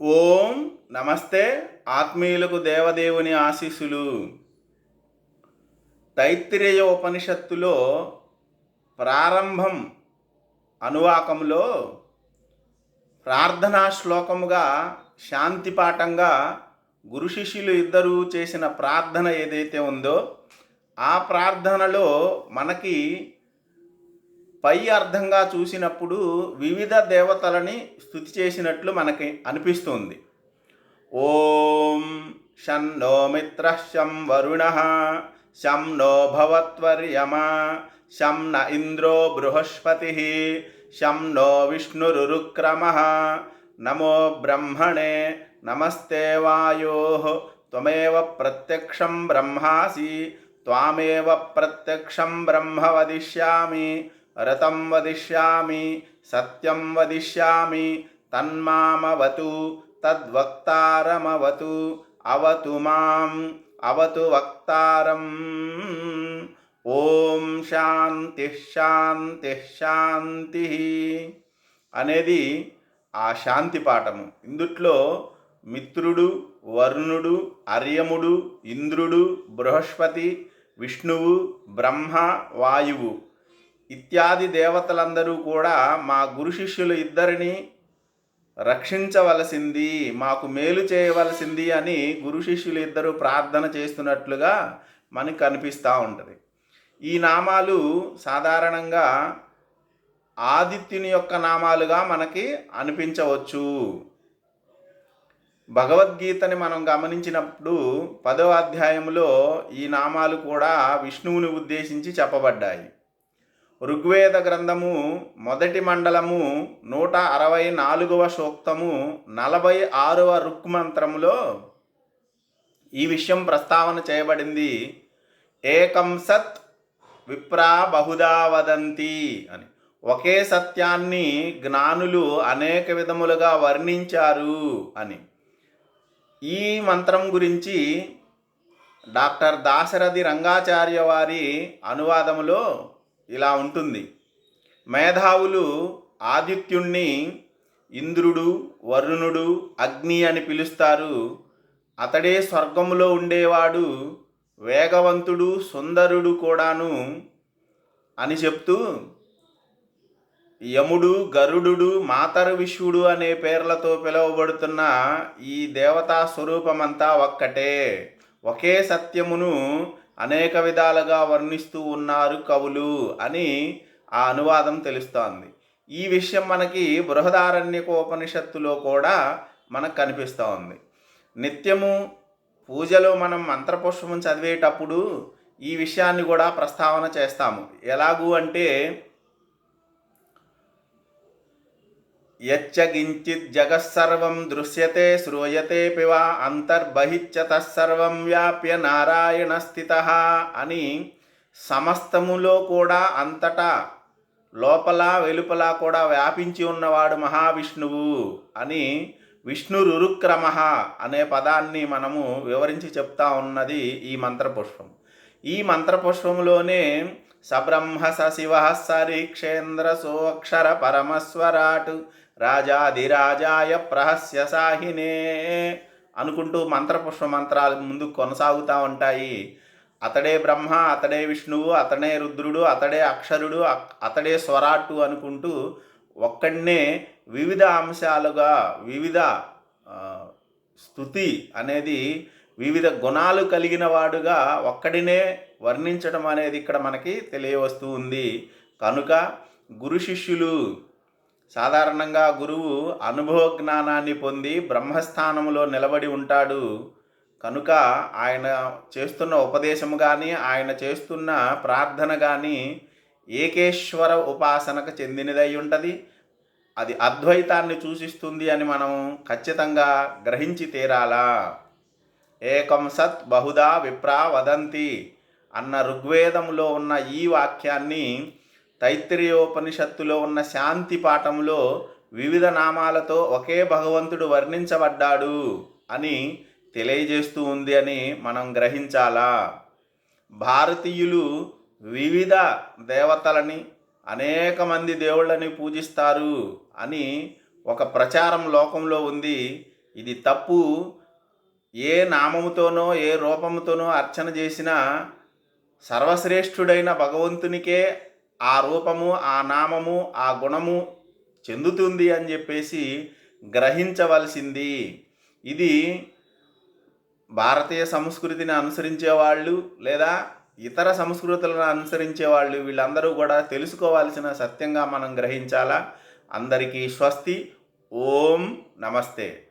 ఓం నమస్తే ఆత్మీయులకు దేవదేవుని ఆశీస్సులు. తైత్తిరేయ ఉపనిషత్తులో ప్రారంభం అనువాకంలో ప్రార్థనా శ్లోకముగా శాంతి పాఠంగా గురు శిష్యులు ఇద్దరూ చేసిన ప్రార్థన ఏదైతే ఉందో ఆ ప్రార్థనలో మనకి పై అర్థంగా చూసినప్పుడు వివిధ దేవతలని స్థుతి చేసినట్లు మనకి అనిపిస్తుంది. ఓం షన్నో మిత్ర శం వరుణ శం నో భవత్వర్యమ శం న ఇంద్రో బృహస్పతి శం నో విష్ణురుక్రమ నమో బ్రహ్మణే నమస్తే వాయో. త్వమేవ ప్రత్యక్షం బ్రహ్మాసి త్వామేవ ప్రత్యక్షం బ్రహ్మ వదిష్యామి. రతం వదిష్యామి సత్యం వదిష్యామి తన్మామవతు తద్వక్తారమవతు అవతు మాం అవతు వక్తారం. ఓం శాంతి శాంతి శాంతి అనేది ఆ శాంతి పాఠము. ఇందుట్లో మిత్రుడు వరుణుడు అర్యముడు ఇంద్రుడు బృహస్పతి విష్ణువు బ్రహ్మ వాయువు ఇత్యాది దేవతలందరూ కూడా మా గురు శిష్యులు ఇద్దరిని రక్షించవలసింది మాకు మేలు చేయవలసింది అని గురు శిష్యులు ఇద్దరు ప్రార్థన చేస్తున్నట్లుగా మనకు కనిపిస్తూ ఉంటుంది. ఈ నామాలు సాధారణంగా ఆదిత్యుని యొక్క నామాలుగా మనకి అనిపించవచ్చు. భగవద్గీతని మనం గమనించినప్పుడు పదవ అధ్యాయంలో ఈ నామాలు కూడా విష్ణువుని ఉద్దేశించి చెప్పబడ్డాయి. ఋగ్వేద గ్రంథము మొదటి మండలము నూట అరవై నాలుగవ సూక్తము నలభై ఆరవ రుక్మంత్రములో ఈ విషయం ప్రస్తావన చేయబడింది. ఏకం సత్ విప్రా బహుదా వదంతి అని. ఒకే సత్యాన్ని జ్ఞానులు అనేక విధములుగా వర్ణించారు అని. ఈ మంత్రం గురించి డాక్టర్ దాశరథి రంగాచార్య వారి అనువాదములో ఇలా ఉంటుంది. మేధావులు ఆదిత్యుణ్ణి ఇంద్రుడు వరుణుడు అగ్ని అని పిలుస్తారు. అతడే స్వర్గములో ఉండేవాడు వేగవంతుడు సుందరుడు కూడాను అని చెప్తూ యముడు గరుడు మాతరు విశ్వుడు అనే పేర్లతో పిలువబడుతున్న ఈ దేవతా స్వరూపమంతా ఒక్కటే. ఒకే సత్యమును అనేక విధాలుగా వర్ణిస్తూ ఉన్నారు కవులు అని ఆ అనువాదం తెలుస్తోంది. ఈ విషయం మనకి బృహదారణ్యక ఉపనిషత్తులో కూడా మనకు కనిపిస్తూ ఉంది నిత్యము పూజలో మనం మంత్రపుష్పం చదివేటప్పుడు ఈ విషయాన్ని కూడా ప్రస్తావన చేస్తాము. ఎలాగూ అంటే యచ్చకించిత్ జగత్సర్వం దృశ్యతే శ్రూయతే పివా అంతర్బహిచ్చ తత్సర్వం వ్యాప్య నారాయణ స్థిత అని సమస్తములో కూడా అంతటా లోపల వెలుపల కూడా వ్యాపించి ఉన్నవాడు మహావిష్ణువు అని విష్ణురురుక్రమ అనే పదాన్ని మనము వివరించి చెప్తా ఉన్నది ఈ మంత్రపుష్పం. ఈ మంత్రపుష్పంలోనే సబ్రహ్మ సశివ సరీక్షేంద్ర సోక్షర పరమస్వరాటు రాజాధిరాజాయ ప్రహస్య సాహినే అనుకుంటూ మంత్రపుష్ప మంత్రాలు ముందు కొనసాగుతూ ఉంటాయి. అతడే బ్రహ్మ అతడే విష్ణువు అతడే రుద్రుడు అతడే అక్షరుడు అతడే స్వరాట్టు అనుకుంటూ ఒక్కడనే వివిధ అంశాలుగా వివిధ స్థుతి అనేది వివిధ గుణాలు కలిగిన వాడుగా ఒక్కడినే వర్ణించడం అనేది ఇక్కడ మనకి తెలియవస్తూ ఉంది. కనుక గురు శిష్యులు సాధారణంగా గురువు అనుభవ జ్ఞానాన్ని పొంది బ్రహ్మస్థానంలో నిలబడి ఉంటాడు. కనుక ఆయన చేస్తున్న ఉపదేశము కానీ ఆయన చేస్తున్న ప్రార్థన కానీ ఏకేశ్వర ఉపాసనకు చెందినదై ఉంటుంది. అది అద్వైతాన్ని సూచిస్తుంది అని మనం ఖచ్చితంగా గ్రహించి తీరాలా? ఏకం సత్ బహుదా విప్రా వదంతి అన్న ఋగ్వేదంలో ఉన్న ఈ వాక్యాన్ని తైత్తిరీయోపనిషత్తులో ఉన్న శాంతి పాఠంలో వివిధ నామాలతో ఒకే భగవంతుడు వర్ణించబడ్డాడు అని తెలియజేస్తూ ఉంది అని మనం గ్రహించాలా? భారతీయులు వివిధ దేవతలని అనేక మంది దేవుళ్ళని పూజిస్తారు అని ఒక ప్రచారం లోకంలో ఉంది. ఇది తప్పు. ఏ నామముతోనో ఏ రూపముతోనో అర్చన చేసినా సర్వశ్రేష్ఠుడైన భగవంతునికే ఆ రూపము ఆ నామము ఆ గుణము చెందుతుంది అని చెప్పేసి గ్రహించవలసింది. ఇది భారతీయ సంస్కృతిని అనుసరించే వాళ్ళు లేదా ఇతర సంస్కృతులను అనుసరించే వాళ్ళు వీళ్ళందరూ కూడా తెలుసుకోవాల్సిన సత్యంగా మనం గ్రహించాలా? అందరికీ స్వస్తి. ఓం నమస్తే.